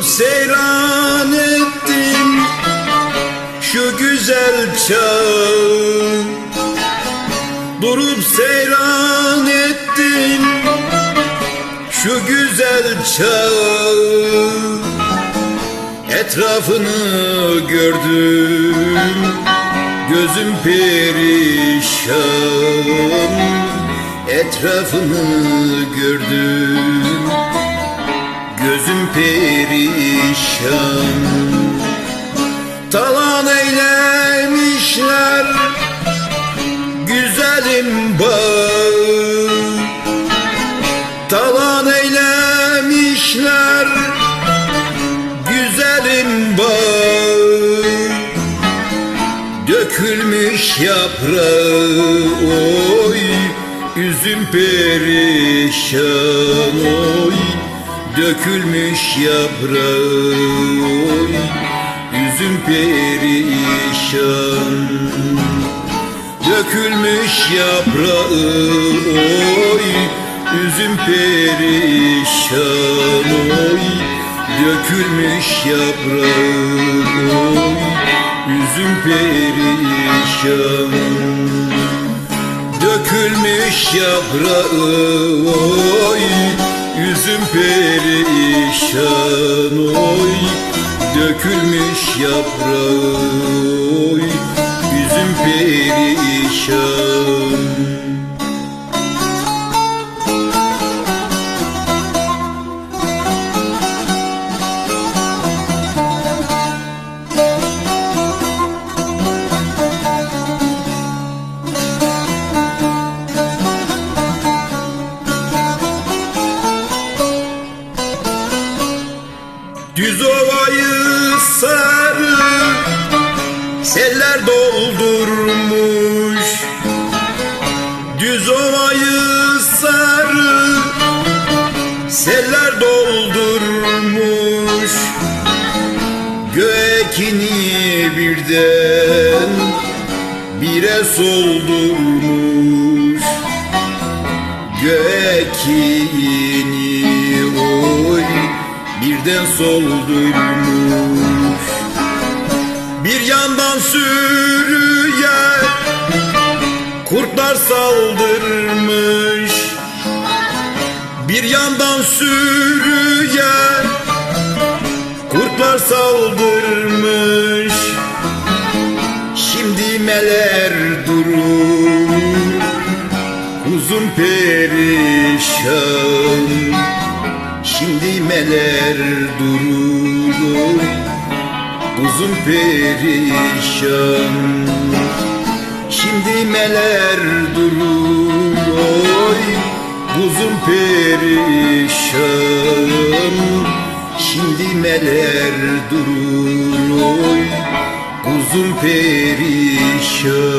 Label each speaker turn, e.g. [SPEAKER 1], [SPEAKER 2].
[SPEAKER 1] seyran ettim Şu güzel çağ Durup seyran ettim Şu güzel çağ Etrafını gördüm Gözüm perişan. Etrafını gördüm Gözüm perişan. Talan eylemişler Güzelim bağ Talan eylemişler Güzelim bağ Dökülmüş yaprağı oy Üzüm perişan oy Dökülmüş yaprağı oy Üzüm perişan. Dökülmüş yaprağı oy Üzüm perişan. Oy Dökülmüş yaprağı oy Üzüm perişan. Dökülmüş yaprağı oy Yüzüm perişan oy. Dökülmüş yaprağı oy. Yüzüm perişan Düz ovayı sarı Seller doldurmuş. Düz ovayı sarı Seller doldurmuş. Gökini birden Bire soldurmuş. Gökini birden soldurmuş Bir yandan sürüye kurtlar saldırmış. Bir yandan sürüye kurtlar saldırmış. Şimdi meler durur Şimdi meler durur Kuzum perişan. Şimdi meler durur oy perişan. Şimdi meler durur oy perişan